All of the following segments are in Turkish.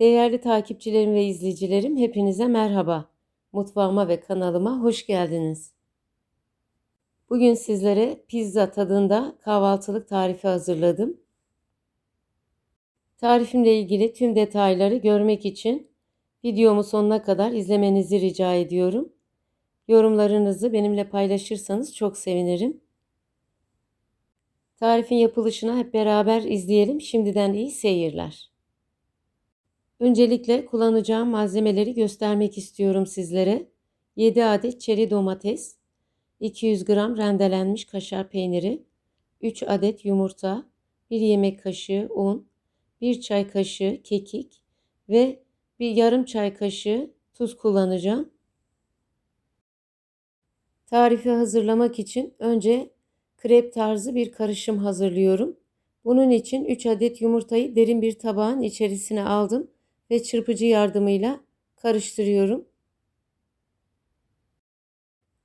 Değerli takipçilerim ve izleyicilerim, hepinize merhaba. Mutfağıma ve kanalıma hoş geldiniz. Bugün sizlere pizza tadında kahvaltılık tarifi hazırladım. Tarifimle ilgili tüm detayları görmek için videomu sonuna kadar izlemenizi rica ediyorum. Yorumlarınızı benimle paylaşırsanız çok sevinirim. Tarifin yapılışını hep beraber izleyelim. Şimdiden iyi seyirler. Öncelikle kullanacağım malzemeleri göstermek istiyorum sizlere. 7 adet çeri domates, 200 gram rendelenmiş kaşar peyniri, 3 adet yumurta, 1 yemek kaşığı un, 1 çay kaşığı kekik ve bir yarım çay kaşığı tuz kullanacağım. Tarifi hazırlamak için önce krep tarzı bir karışım hazırlıyorum. Bunun için 3 adet yumurtayı derin bir tabağın içerisine aldım ve çırpıcı yardımıyla karıştırıyorum.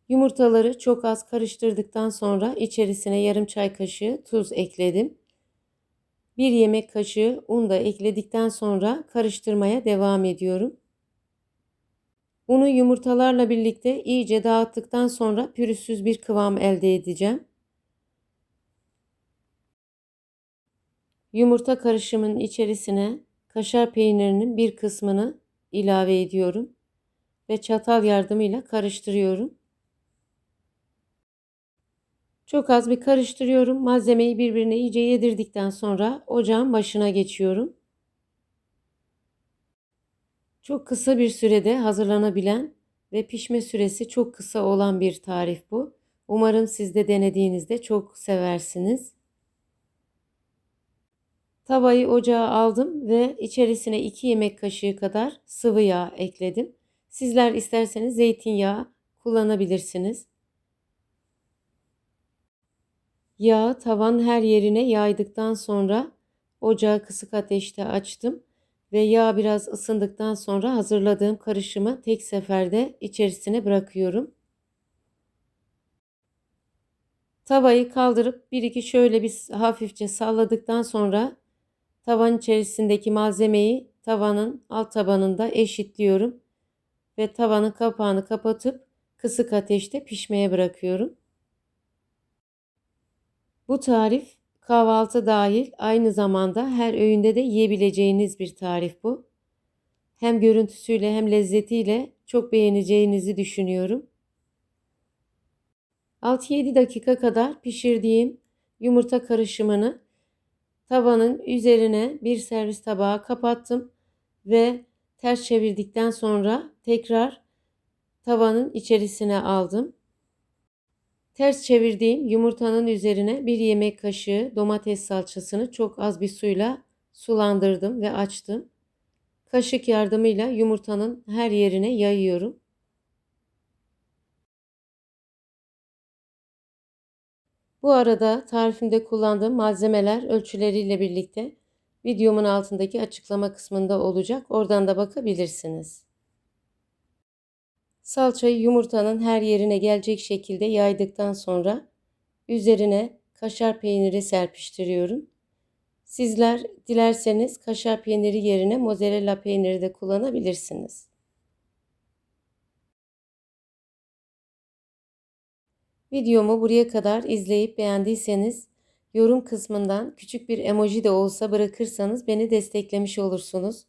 Yumurtaları çok az karıştırdıktan sonra içerisine yarım çay kaşığı tuz ekledim. Bir yemek kaşığı un da ekledikten sonra karıştırmaya devam ediyorum. Unu yumurtalarla birlikte iyice dağıttıktan sonra pürüzsüz bir kıvam elde edeceğim. Yumurta karışımının içerisine kaşar peynirinin bir kısmını ilave ediyorum ve çatal yardımıyla karıştırıyorum. Çok az bir karıştırıyorum. Malzemeyi birbirine iyice yedirdikten sonra ocağın başına geçiyorum. Çok kısa bir sürede hazırlanabilen ve pişme süresi çok kısa olan bir tarif bu. Umarım siz de denediğinizde çok seversiniz. Tavayı ocağa aldım ve içerisine 2 yemek kaşığı kadar sıvı yağ ekledim. Sizler isterseniz zeytinyağı kullanabilirsiniz. Yağı tavan her yerine yaydıktan sonra ocağı kısık ateşte açtım ve yağ biraz ısındıktan sonra hazırladığım karışımı tek seferde içerisine bırakıyorum. Tavayı kaldırıp bir iki şöyle bir hafifçe salladıktan sonra Tavan içerisindeki malzemeyi tavanın alt tabanında eşitliyorum ve tavanın kapağını kapatıp kısık ateşte pişmeye bırakıyorum. Bu tarif kahvaltı dahil aynı zamanda her öğünde de yiyebileceğiniz bir tarif bu. Hem görüntüsüyle hem lezzetiyle çok beğeneceğinizi düşünüyorum. 6-7 dakika kadar pişirdiğim yumurta karışımını Tavanın üzerine bir servis tabağı kapattım ve ters çevirdikten sonra tekrar tavanın içerisine aldım. Ters çevirdiğim yumurtanın üzerine bir yemek kaşığı domates salçasını çok az bir suyla sulandırdım ve açtım. Kaşık yardımıyla yumurtanın her yerine yayıyorum. Bu arada tarifimde kullandığım malzemeler ölçüleriyle birlikte videomun altındaki açıklama kısmında olacak. Oradan da bakabilirsiniz. Salçayı yumurtanın her yerine gelecek şekilde yaydıktan sonra üzerine kaşar peyniri serpiştiriyorum. Sizler dilerseniz kaşar peyniri yerine mozzarella peyniri de kullanabilirsiniz. Videomu buraya kadar izleyip beğendiyseniz yorum kısmından küçük bir emoji de olsa bırakırsanız beni desteklemiş olursunuz.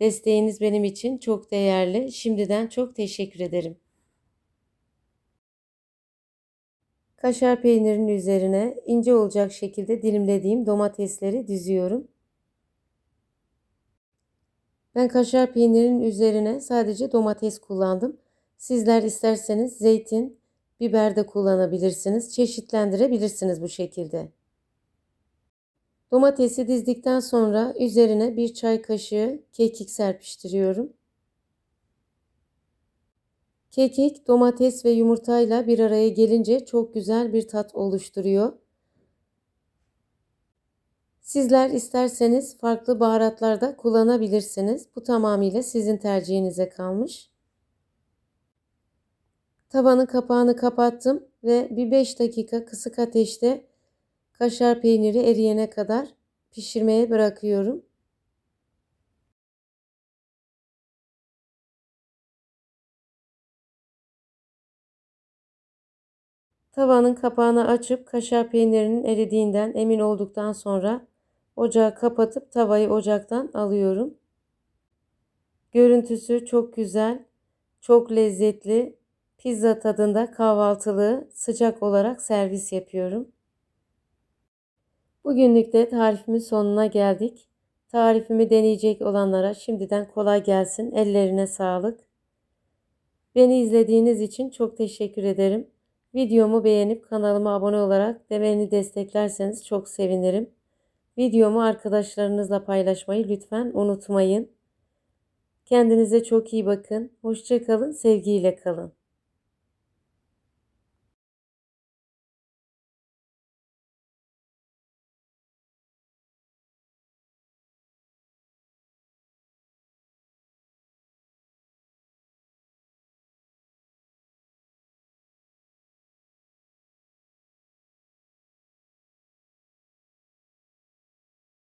Desteğiniz benim için çok değerli. Şimdiden çok teşekkür ederim. Kaşar peynirinin üzerine ince olacak şekilde dilimlediğim domatesleri diziyorum. Ben kaşar peynirinin üzerine sadece domates kullandım. Sizler isterseniz zeytin, biber de kullanabilirsiniz. Çeşitlendirebilirsiniz bu şekilde. Domatesi dizdikten sonra üzerine bir çay kaşığı kekik serpiştiriyorum. Kekik, domates ve yumurtayla bir araya gelince çok güzel bir tat oluşturuyor. Sizler isterseniz farklı baharatlar da kullanabilirsiniz. Bu tamamıyla sizin tercihinize kalmış. Tavanın kapağını kapattım ve bir 5 dakika kısık ateşte kaşar peyniri eriyene kadar pişirmeye bırakıyorum. Tavanın kapağını açıp kaşar peynirinin eridiğinden emin olduktan sonra ocağı kapatıp tavayı ocaktan alıyorum. Görüntüsü çok güzel, çok lezzetli Pizza tadında kahvaltılığı sıcak olarak servis yapıyorum. Bugünlük de tarifimin sonuna geldik. Tarifimi deneyecek olanlara şimdiden kolay gelsin. Ellerine sağlık. Beni izlediğiniz için çok teşekkür ederim. Videomu beğenip kanalıma abone olarak de beni desteklerseniz çok sevinirim. Videomu arkadaşlarınızla paylaşmayı lütfen unutmayın. Kendinize çok iyi bakın. Hoşçakalın, sevgiyle kalın.